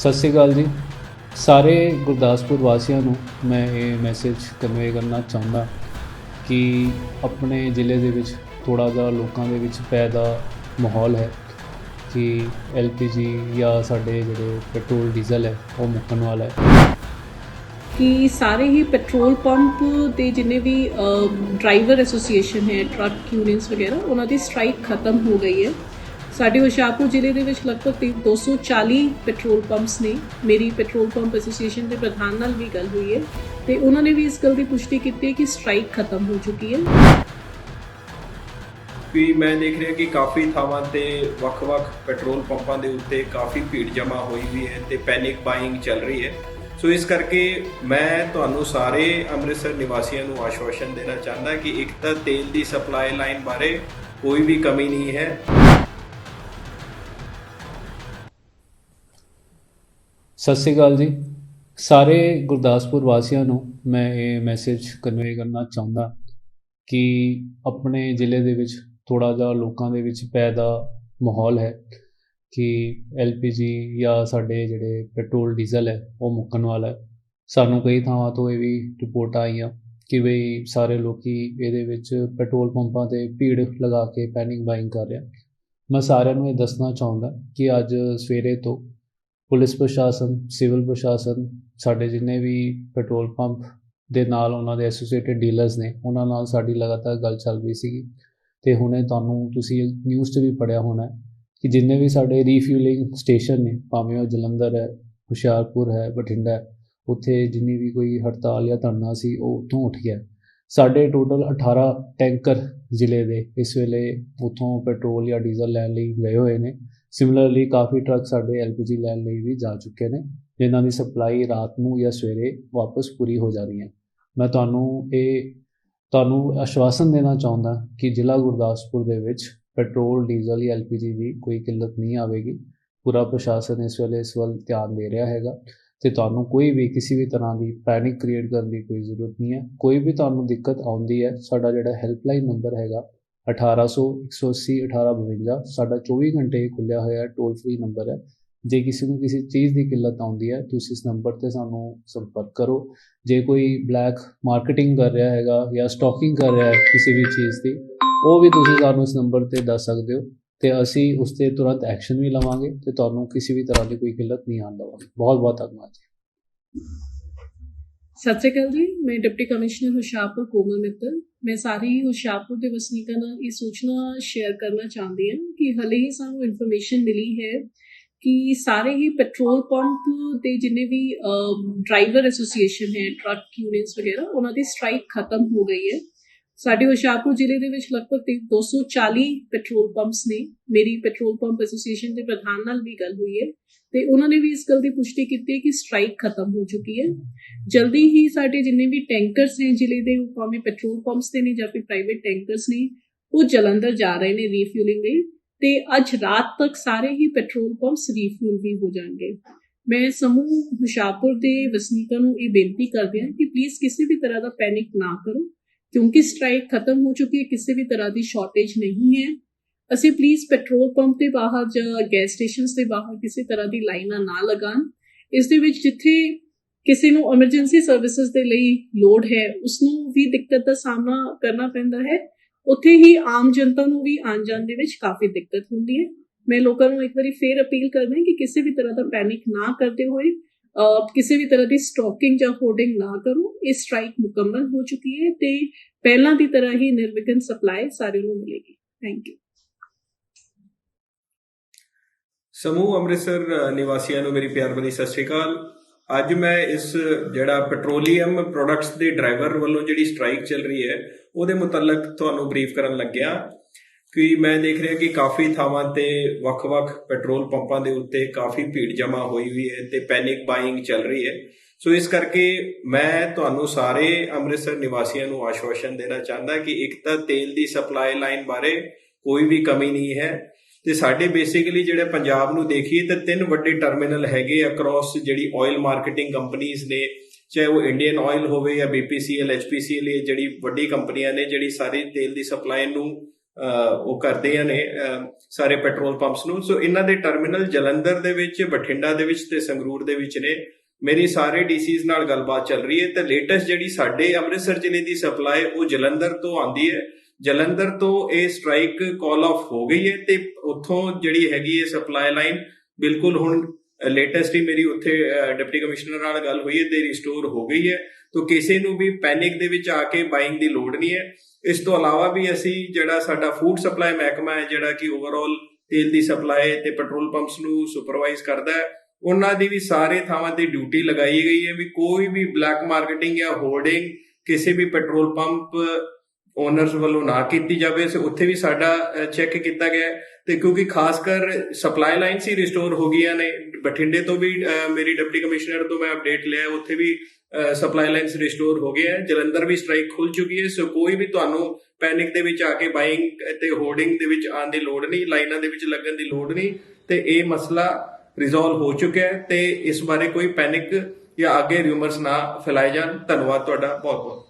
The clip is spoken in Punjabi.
ਸਤਿ ਸ਼੍ਰੀ ਅਕਾਲ ਜੀ। ਸਾਰੇ ਗੁਰਦਾਸਪੁਰ ਵਾਸੀਆਂ ਨੂੰ ਮੈਂ ਇਹ ਮੈਸੇਜ ਕਨਵੇ ਕਰਨਾ ਚਾਹੁੰਦਾ ਕਿ ਆਪਣੇ ਜ਼ਿਲ੍ਹੇ ਦੇ ਵਿੱਚ ਥੋੜਾ ਜਿਹਾ ਲੋਕਾਂ ਦੇ ਵਿੱਚ ਪੈਦਾ ਮਾਹੌਲ ਹੈ ਕਿ ਐਲਪੀਜੀ ਜਾਂ ਸਾਡੇ ਜਿਹੜੇ ਪੈਟਰੋਲ, ਡੀਜ਼ਲ ਹੈ, ਉਹ ਮੁੱਕਣ ਵਾਲਾ ਹੈ। ਕਿ ਸਾਰੇ ਹੀ ਪੈਟਰੋਲ ਪੰਪ ਦੇ ਜਿੰਨੇ ਵੀ ਡਰਾਈਵਰ ਐਸੋਸੀਏਸ਼ਨ ਹੈ, ਟਰੱਕ, ਯੂਨੀਅਨਸ ਵਗੈਰਾ, ਉਹਨਾਂ ਦੀ ਸਟ੍ਰਾਈਕ ਖਤਮ ਹੋ ਗਈ ਹੈ। ਸਾਡੇ ਹੁਸ਼ਿਆਰਪੁਰ ਜ਼ਿਲ੍ਹੇ ਦੇ ਵਿੱਚ ਲਗਭਗ ਤਿੰਨ- 240 ਪੈਟਰੋਲ ਪੰਪਸ ਨੇ। ਮੇਰੀ ਪੈਟਰੋਲ ਪੰਪ ਐਸੋਸੀਏਸ਼ਨ ਦੇ ਪ੍ਰਧਾਨ ਨਾਲ ਵੀ ਗੱਲ ਹੋਈ ਹੈ ਤੇ ਉਹਨਾਂ ਨੇ ਵੀ ਇਸ ਗੱਲ ਦੀ ਪੁਸ਼ਟੀ ਕੀਤੀ ਹੈ ਕਿ ਸਟ੍ਰਾਈਕ ਖਤਮ ਹੋ ਚੁੱਕੀ ਹੈ। ਵੀ ਮੈਂ ਦੇਖ ਰਿਹਾ ਕਿ ਕਾਫੀ ਥਾਵਾਂ ਤੇ ਵੱਖ-ਵੱਖ ਪੈਟਰੋਲ ਪੰਪਾਂ ਦੇ ਉੱਤੇ ਕਾਫੀ ਭੀੜ ਜਮ੍ਹਾਂ ਹੋਈ ਵੀ ਹੈ ਤੇ ਪੈਨਿਕ ਬਾਇੰਗ ਚੱਲ ਰਹੀ ਹੈ। ਸੋ ਇਸ ਕਰਕੇ ਮੈਂ ਤੁਹਾਨੂੰ ਸਾਰੇ ਅੰਮ੍ਰਿਤਸਰ ਨਿਵਾਸੀਆਂ ਨੂੰ ਆਸ਼ਵਾਸਨ ਦੇਣਾ ਚਾਹੁੰਦਾ ਕਿ ਇੱਕ ਤਾਂ ਤੇਲ ਦੀ ਸਪਲਾਈ ਲਾਈਨ ਬਾਰੇ ਕੋਈ ਵੀ ਕਮੀ ਨਹੀਂ ਹੈ। ਸਤਿ ਸ਼੍ਰੀ ਅਕਾਲ ਜੀ। ਸਾਰੇ ਗੁਰਦਾਸਪੁਰ ਵਾਸੀਆਂ ਨੂੰ ਮੈਂ ਇਹ ਮੈਸੇਜ ਕਨਵੇ ਕਰਨਾ ਚਾਹੁੰਦਾ ਕਿ ਆਪਣੇ ਜ਼ਿਲ੍ਹੇ ਦੇ ਵਿੱਚ ਥੋੜਾ ਜਿਹਾ ਲੋਕਾਂ ਦੇ ਵਿੱਚ ਪੈਦਾ ਮਾਹੌਲ ਹੈ ਕਿ ਐਲਪੀਜੀ ਜਾਂ ਸਾਡੇ ਜਿਹੜੇ ਪੈਟਰੋਲ, ਡੀਜ਼ਲ ਹੈ, ਉਹ ਮੁੱਕਣ ਵਾਲਾ ਹੈ। ਸਾਨੂੰ ਕਈ ਥਾਵਾਂ ਤੋਂ ਇਹ ਵੀ ਰਿਪੋਰਟਾਂ ਆਈਆਂ ਕਿ ਬਈ ਸਾਰੇ ਲੋਕੀ ਇਹਦੇ ਵਿੱਚ ਪੈਟਰੋਲ ਪੰਪਾਂ ਤੇ ਭੀੜ ਲਗਾ ਕੇ ਪੈਨਿਕ ਬਾਇੰਗ ਕਰ ਰਿਹਾ ਮੈਂ ਸਾਰਿਆਂ ਨੂੰ ਇਹ ਦੱਸਣਾ ਚਾਹੁੰਦਾ ਕਿ ਅੱਜ ਸਵੇਰੇ ਤੋਂ ਪੁਲਿਸ ਪ੍ਰਸ਼ਾਸਨ, ਸਿਵਲ ਪ੍ਰਸ਼ਾਸਨ, ਸਾਡੇ ਜਿੰਨੇ ਵੀ ਪੈਟਰੋਲ ਪੰਪ ਦੇ ਨਾਲ ਉਹਨਾਂ ਦੇ ਐਸੋਸੀਏਟਿਡ ਡੀਲਰਸ ਨੇ, ਉਹਨਾਂ ਨਾਲ ਸਾਡੀ ਲਗਾਤਾਰ ਗੱਲ ਚੱਲ ਰਹੀ ਸੀਗੀ। ਤੇ ਹੁਣੇ ਤੁਹਾਨੂੰ ਤੁਸੀਂ ਨਿਊਜ਼ 'ਚ ਵੀ ਪੜਿਆ ਹੋਣਾ ਕਿ ਜਿੰਨੇ ਵੀ ਸਾਡੇ ਰੀਫਿਊਲਿੰਗ ਸਟੇਸ਼ਨ ਨੇ, ਭਾਵੇਂ ਉਹ ਜਲੰਧਰ ਹੈ, ਹੁਸ਼ਿਆਰਪੁਰ ਹੈ, ਬਠਿੰਡਾ ਹੈ, ਉੱਥੇ ਜਿੰਨੀ ਵੀ ਕੋਈ ਹੜਤਾਲ ਜਾਂ ਧਰਨਾ ਸੀ, ਉਹ ਉੱਥੋਂ ਉੱਠ ਗਿਆ। ਸਾਡੇ ਟੋਟਲ 18 ਟੈਂਕਰ ਜ਼ਿਲ੍ਹੇ ਦੇ ਇਸ ਵੇਲੇ ਉੱਥੋਂ ਪੈਟਰੋਲ ਜਾਂ ਡੀਜ਼ਲ ਲੈਣ ਲਈ ਗਏ ਹੋਏ ਨੇ। ਸਿਮਿਲਰਲੀ ਕਾਫੀ ਟਰੱਕ ਸਾਡੇ ਐਲਪੀਜੀ ਲੈਣ ਲਈ ਵੀ ਜਾ ਚੁੱਕੇ ਨੇ, ਜਿਨ੍ਹਾਂ ਦੀ ਸਪਲਾਈ ਰਾਤ ਨੂੰ ਜਾਂ ਸਵੇਰੇ ਵਾਪਸ ਪੂਰੀ ਹੋ ਜਾਣੀ ਹੈ। ਮੈਂ ਤੁਹਾਨੂੰ ਇਹ, ਤੁਹਾਨੂੰ ਆਸ਼ਵਾਸਨ ਦੇਣਾ ਚਾਹੁੰਦਾ ਕਿ ਜ਼ਿਲ੍ਹਾ ਗੁਰਦਾਸਪੁਰ ਦੇ ਵਿੱਚ ਪੈਟਰੋਲ ਡੀਜ਼ਲ ਜਾਂ ਐਲਪੀਜੀ ਦੀ ਕੋਈ ਕਿੱਲਤ ਨਹੀਂ ਆਵੇਗੀ। ਪੂਰਾ ਪ੍ਰਸ਼ਾਸਨ ਇਸ ਵੇਲੇ ਇਸ ਵੱਲ ਧਿਆਨ ਦੇ ਰਿਹਾ ਹੈਗਾ ਤੇ ਤੁਹਾਨੂੰ ਕੋਈ ਵੀ ਕਿਸੇ ਵੀ ਤਰ੍ਹਾਂ ਦੀ ਪੈਨਿਕ ਕ੍ਰੀਏਟ ਕਰਨ ਦੀ ਕੋਈ ਜ਼ਰੂਰਤ ਨਹੀਂ ਹੈ। ਕੋਈ ਵੀ ਤੁਹਾਨੂੰ ਦਿੱਕਤ ਆਉਂਦੀ ਹੈ, ਸਾਡਾ ਜਿਹੜਾ ਹੈਲਪਲਾਈਨ ਨੰਬਰ ਹੈਗਾ 1800 180 1852 ਸਾਡਾ 24 ਘੰਟੇ ਖੁੱਲਿਆ ਹੋਇਆ ਟੋਲ ਫ੍ਰੀ ਨੰਬਰ ਹੈ। ਜੇ ਕਿਸੇ ਨੂੰ ਕਿਸੇ ਚੀਜ਼ ਦੀ ਕਿੱਲਤ ਆਉਂਦੀ ਹੈ, ਤੁਸੀਂ ਇਸ ਨੰਬਰ ਤੇ ਸਾਨੂੰ ਸੰਪਰਕ ਕਰੋ। ਜੇ ਕੋਈ ਬਲੈਕ ਮਾਰਕੀਟਿੰਗ ਕਰ ਰਿਹਾ ਹੈਗਾ ਜਾਂ ਸਟਾਕਿੰਗ ਕਰ ਰਿਹਾ ਹੈ ਕਿਸੇ ਵੀ ਚੀਜ਼ ਦੀ, ਉਹ ਵੀ ਤੁਸੀਂ ਸਾਨੂੰ ਇਸ ਨੰਬਰ ਤੇ ਦੱਸ ਸਕਦੇ ਹੋ ਤੇ ਅਸੀਂ ਉਸ ਤੇ ਤੁਰੰਤ ਐਕਸ਼ਨ ਵੀ ਲਵਾਂਗੇ ਤੇ ਤੁਹਾਨੂੰ ਕਿਸੇ ਵੀ ਤਰ੍ਹਾਂ ਦੀ ਕੋਈ ਕਿੱਲਤ ਨਹੀਂ ਆਉਣ ਦੇਵਾਂਗੇ। ਬਹੁਤ ਬਹੁਤ ਧੰਨਵਾਦ ਜੀ। ਸਤਿ ਸ਼੍ਰੀ ਅਕਾਲ ਜੀ, ਮੈਂ ਡਿਪਟੀ ਕਮਿਸ਼ਨਰ ਹੁਸ਼ਿਆਰਪੁਰ ਕੋਮਲ ਮਿੱਤਲ। ਮੈਂ ਸਾਰੇ ਹੀ ਹੁਸ਼ਿਆਰਪੁਰ ਦੇ ਵਸਨੀਕਾਂ ਨਾਲ ਇਹ ਸੂਚਨਾ ਸ਼ੇਅਰ ਕਰਨਾ ਚਾਹੁੰਦੀ ਹਾਂ ਕਿ ਹਲੇ ਹੀ ਸਾਨੂੰ ਇਨਫੋਰਮੇਸ਼ਨ ਮਿਲੀ ਹੈ ਕਿ ਸਾਰੇ ਹੀ ਪੈਟਰੋਲ ਪੰਪ ਤੇ ਜਿੰਨੇ ਵੀ ਡਰਾਈਵਰ ਐਸੋਸੀਏਸ਼ਨ ਹੈ ਟਰੱਕ ਯੂਨੀਅਨਸ ਵਗੈਰਾ, ਉਹਨਾਂ ਦੀ ਸਟ੍ਰਾਈਕ ਖਤਮ ਹੋ ਗਈ ਹੈ। ਸਾਡੇ ਹੁਸ਼ਿਆਰਪੁਰ ਜ਼ਿਲ੍ਹੇ ਦੇ ਵਿੱਚ ਲਗਭਗ ਤਿੰਨ- 240 ਪੈਟਰੋਲ ਪੰਪਸ ਨੇ। ਮੇਰੀ ਪੈਟਰੋਲ ਪੰਪ ਐਸੋਸੀਏਸ਼ਨ ਦੇ ਪ੍ਰਧਾਨ ਨਾਲ ਵੀ ਗੱਲ ਹੋਈ ਹੈ ਤੇ ਉਹਨਾਂ ਨੇ ਵੀ ਇਸ ਗੱਲ ਦੀ ਪੁਸ਼ਟੀ ਕੀਤੀ ਹੈ ਕਿ ਸਟ੍ਰਾਈਕ ਖਤਮ ਹੋ ਚੁੱਕੀ ਹੈ। ਜਲਦੀ ਹੀ ਸਾਡੇ ਜਿੰਨੇ ਵੀ ਟੈਂਕਰਸ ਨੇ ਜ਼ਿਲ੍ਹੇ ਦੇ ਭਾਵੇਂ ਪੈਟਰੋਲ ਪੰਪਸ ਤੇ ਨੇ ਜਾਂ ਫਿਰ ਪ੍ਰਾਈਵੇਟ ਟੈਂਕਰਸ ਨੇ, ਉਹ ਜਲੰਧਰ ਜਾ ਰਹੇ ਨੇ ਰੀਫਿਊਲਿੰਗ ਲਈ ਤੇ ਅੱਜ ਰਾਤ ਤੱਕ ਸਾਰੇ ਹੀ ਪੈਟਰੋਲ ਪੰਪਸ ਰੀਫਿਊਲ ਵੀ ਹੋ ਜਾਣਗੇ। ਮੈਂ ਸਮੂਹ ਹੁਸ਼ਿਆਰਪੁਰ ਦੇ ਵਸਨੀਕਾਂ ਨੂੰ ਇਹ ਬੇਨਤੀ ਕਰਦੀ ਹਾਂ ਕਿ ਪਲੀਜ਼ ਕਿਸੇ ਵੀ ਤਰ੍ਹਾਂ ਦਾ ਪੈਨਿਕ ਨਾ ਕਰੋ। ਕਿਉਂਕਿ ਸਟ੍ਰਾਈਕ ਖਤਮ ਹੋ ਚੁੱਕੀ ਹੈ, ਕਿਸੇ ਵੀ ਤਰ੍ਹਾਂ ਦੀ ਸ਼ਾਰਟੇਜ ਨਹੀਂ ਹੈ। ਅਸੀਂ ਪਲੀਜ਼ ਪੈਟਰੋਲ ਪੰਪ ਦੇ ਬਾਹਰ ਜਾਂ ਗੈਸ ਸਟੇਸ਼ਨਸ ਦੇ ਬਾਹਰ ਕਿਸੇ ਤਰ੍ਹਾਂ ਦੀ ਲਾਈਨਾਂ ਨਾ ਲਗਾਉਣ। ਇਸ ਦੇ ਵਿੱਚ ਜਿੱਥੇ ਕਿਸੇ ਨੂੰ ਐਮਰਜੈਂਸੀ ਸਰਵਿਸਿਜ਼ ਦੇ ਲਈ ਲੋੜ ਹੈ ਉਸ ਨੂੰ ਵੀ ਦਿੱਕਤ ਦਾ ਸਾਹਮਣਾ ਕਰਨਾ ਪੈਂਦਾ ਹੈ। ਉੱਥੇ ਹੀ ਆਮ ਜਨਤਾ ਨੂੰ ਵੀ ਆਉਣ ਜਾਣ ਦੇ ਵਿੱਚ ਕਾਫੀ ਦਿੱਕਤ ਹੁੰਦੀ ਹੈ। ਮੈਂ ਲੋਕਾਂ ਨੂੰ ਇੱਕ ਵਾਰੀ ਫੇਰ ਅਪੀਲ ਕਰਦਾ ਹਾਂ ਕਿ ਕਿਸੇ ਵੀ ਤਰ੍ਹਾਂ ਦਾ ਪੈਨਿਕ ਨਾ ਕਰਦੇ ਹੋਏ ਕਿਸੇ ਵੀ ਤਰ੍ਹਾਂ ਦੀ ਸਟਾਕਿੰਗ ਜਾਂ ਹੋਰਡਿੰਗ ਨਾ ਕਰੋ। ਇਹ ਸਟ੍ਰਾਈਕ ਮੁਕੰਮਲ ਹੋ ਚੁੱਕੀ ਹੈ ਤੇ ਪਹਿਲਾਂ ਦੀ ਤਰ੍ਹਾਂ ਹੀ ਨਿਰਵਿਘਨ ਸਪਲਾਈ ਸਾਰਿਆਂ ਨੂੰ ਮਿਲੇਗੀ। ਥੈਂਕ ਯੂ ਸਮੂਹ ਅੰਮ੍ਰਿਤਸਰ ਨਿਵਾਸੀਆਂ ਨੂੰ ਮੇਰੀ ਪਿਆਰ ਭਰੀ ਸਤਿ ਸ਼੍ਰੀ ਅਕਾਲ। ਅੱਜ ਮੈਂ ਇਸ, ਜਿਹੜਾ ਪੈਟਰੋਲੀਅਮ ਪ੍ਰੋਡਕਟਸ ਦੇ ਡਰਾਈਵਰ ਵੱਲੋਂ ਜਿਹੜੀ ਸਟ੍ਰਾਈਕ ਚੱਲ ਰਹੀ ਹੈ, ਉਹਦੇ ਮੁਤਲਕ ਤੁਹਾਨੂੰ ਬਰੀਫ ਕਰਨ ਲੱਗਿਆ। ਕਿ ਮੈਂ ਦੇਖ ਰਿਹਾ ਕਿ ਕਾਫੀ ਥਾਵਾਂ ਤੇ ਵੱਖ-ਵੱਖ ਪੈਟਰੋਲ ਪੰਪਾਂ ਦੇ ਉੱਤੇ ਕਾਫੀ ਭੀੜ ਜਮ੍ਹਾਂ ਹੋਈ ਵੀ ਹੈ ਤੇ ਪੈਨਿਕ ਬਾਇੰਗ ਚੱਲ ਰਹੀ ਹੈ। ਸੋ ਇਸ ਕਰਕੇ ਮੈਂ ਤੁਹਾਨੂੰ ਸਾਰੇ ਅੰਮ੍ਰਿਤਸਰ ਨਿਵਾਸੀਆਂ ਨੂੰ ਆਸ਼ਵਾਸਨ ਦੇਣਾ ਚਾਹੁੰਦਾ ਕਿ ਇੱਕ ਤਾਂ ਤੇਲ ਦੀ ਸਪਲਾਈ ਲਾਈਨ ਬਾਰੇ ਕੋਈ ਵੀ ਕਮੀ ਨਹੀਂ ਹੈ ਤੇ ਸਾਡੇ ਬੇਸਿਕਲੀ ਜਿਹੜੇ ਪੰਜਾਬ ਨੂੰ ਦੇਖੀਏ ਤਾਂ ਤਿੰਨ ਵੱਡੇ ਟਰਮੀਨਲ ਹੈਗੇ ਅਕ੍ਰੋਸ ਜਿਹੜੀ ਆਇਲ ਮਾਰਕੀਟਿੰਗ ਕੰਪਨੀਆਂ ਨੇ, ਚਾਹੇ ਉਹ ਇੰਡੀਅਨ ਆਇਲ ਹੋਵੇ ਜਾਂ ਬੀਪੀਸੀਐਲ ਐਚਪੀਸੀਐਲ ਇਹ ਜਿਹੜੀ ਵੱਡੀ ਕੰਪਨੀਆਂ ਨੇ ਜਿਹੜੀ ਸਾਰੀ ਤੇਲ ਦੀ ਸਪਲਾਈ ਨੂੰ ਅਹ, ਉਹ ਕਰਦੀਆਂ ਨੇ ਸਾਰੇ ਪੈਟਰੋਲ ਪੰਪਸ ਨੂੰ। ਸੋ ਇਹਨਾਂ ਦੇ ਟਰਮੀਨਲ ਜਲੰਧਰ ਦੇ ਵਿੱਚ ਬਠਿੰਡਾ ਦੇ ਵਿੱਚ ਤੇ ਸੰਗਰੂਰ ਦੇ ਵਿੱਚ ਨੇ। ਮੇਰੀ ਸਾਰੇ ਡੀਸੀਜ਼ ਨਾਲ ਗੱਲਬਾਤ ਚੱਲ ਰਹੀ ਹੈ। ਤੇ ਲੇਟੈਸਟ ਜਿਹੜੀ ਸਾਡੇ ਅੰਮ੍ਰਿਤਸਰ ਜ਼ਿਲ੍ਹੇ ਦੀ ਸਪਲਾਈ ਉਹ ਜਲੰਧਰ ਤੋਂ ਆਂਦੀ ਹੈ। ਜਲੰਧਰ ਤੋਂ ਇਹ ਸਟ੍ਰਾਈਕ ਕਾਲ ਆਫ ਹੋ ਗਈ ਹੈ ਤੇ ਉੱਥੋਂ ਜਿਹੜੀ ਹੈਗੀ ਹੈ ਸਪਲਾਈ ਲਾਈਨ ਬਿਲਕੁਲ ਹੁਣ ਲੇਟੈਸਟ ਹੀ ਮੇਰੀ ਉੱਥੇ ਡਿਪਟੀ ਕਮਿਸ਼ਨਰ ਨਾਲ ਗੱਲ ਹੋਈ ਹੈ, ਤੇ ਰਿਸਟੋਰ ਹੋ ਗਈ ਹੈ। ਤੋ ਕਿਸੇ ਨੂੰ ਵੀ ਪੈਨਿਕ ਦੇ ਵਿੱਚ ਆ ਕੇ ਬਾਇੰਗ ਦੀ ਲੋੜ ਨਹੀਂ ਹੈ। ਇਸ ਤੋਂ ਇਲਾਵਾ ਵੀ ਅਸੀਂ ਜਿਹੜਾ ਸਾਡਾ ਫੂਡ ਸਪਲਾਈ ਮਹਿਕਮਾ ਹੈ, ਜਿਹੜਾ ਕਿ ਓਵਰਆਲ ਤੇਲ ਦੀ ਸਪਲਾਈ ਤੇ ਪੈਟਰੋਲ ਪੰਪਸ ਨੂੰ ਸੁਪਰਵਾਈਜ਼ ਕਰਦਾ ਹੈ, ਉਹਨਾਂ ਦੀ ਵੀ ਸਾਰੇ ਥਾਵਾਂ ਤੇ ਡਿਊਟੀ ਲਗਾਈ ਗਈ ਹੈ ਵੀ ਕੋਈ ਵੀ ਬਲੈਕ ਮਾਰਕੀਟਿੰਗ ਜਾਂ ਹੋਰਡਿੰਗ ਕਿਸੇ ਵੀ ਪੈਟਰੋਲ ਪੰਪ ਓਨਰਸ ਵੱਲੋਂ ਨਾ ਕੀਤੀ ਜਾਵੇ। ਸੋ ਉੱਥੇ ਵੀ ਸਾਡਾ ਚੈੱਕ ਕੀਤਾ ਗਿਆ ਤੇ ਕਿਉਂਕਿ ਖਾਸ ਕਰ ਸਪਲਾਈ ਲਾਈਨਸ ਹੀ ਰਿਸਟੋਰ ਹੋ ਗਈਆਂ ਨੇ। ਬਠਿੰਡੇ ਤੋਂ ਵੀ ਮੇਰੀ ਡਿਪਟੀ ਕਮਿਸ਼ਨਰ ਤੋਂ ਮੈਂ ਅਪਡੇਟ ਲਿਆ, ਉੱਥੇ ਵੀ ਸਪਲਾਈ ਲਾਈਨਸ ਰਿਸਟੋਰ ਹੋ ਗਏ ਹੈ ਜਲੰਧਰ ਵੀ ਸਟ੍ਰਾਈਕ ਖੁੱਲ ਚੁੱਕੀ ਹੈ ਸੋ ਕੋਈ ਵੀ ਤੁਹਾਨੂੰ ਪੈਨਿਕ ਦੇ ਵਿੱਚ ਆ ਕੇ ਬਾਇੰਗ ਤੇ ਹੋਰਡਿੰਗ ਦੇ ਵਿੱਚ ਆਉਣ ਦੀ ਲੋੜ ਨਹੀਂ, ਲਾਈਨਾਂ ਦੇ ਵਿੱਚ ਲੱਗਣ ਦੀ ਲੋੜ ਨਹੀਂ, ਤੇ ਇਹ ਮਸਲਾ ਰਿਜ਼ੋਲਵ ਹੋ ਚੁੱਕਿਆ ਹੈ ਤੇ ਇਸ ਬਾਰੇ ਕੋਈ ਪੈਨਿਕ ਜਾਂ ਅੱਗੇ ਰਿਊਮਰਸ ਨਾ ਫੈਲਾਏ ਜਾਣ। ਧੰਨਵਾਦ ਤੁਹਾਡਾ ਬਹੁਤ ਬਹੁਤ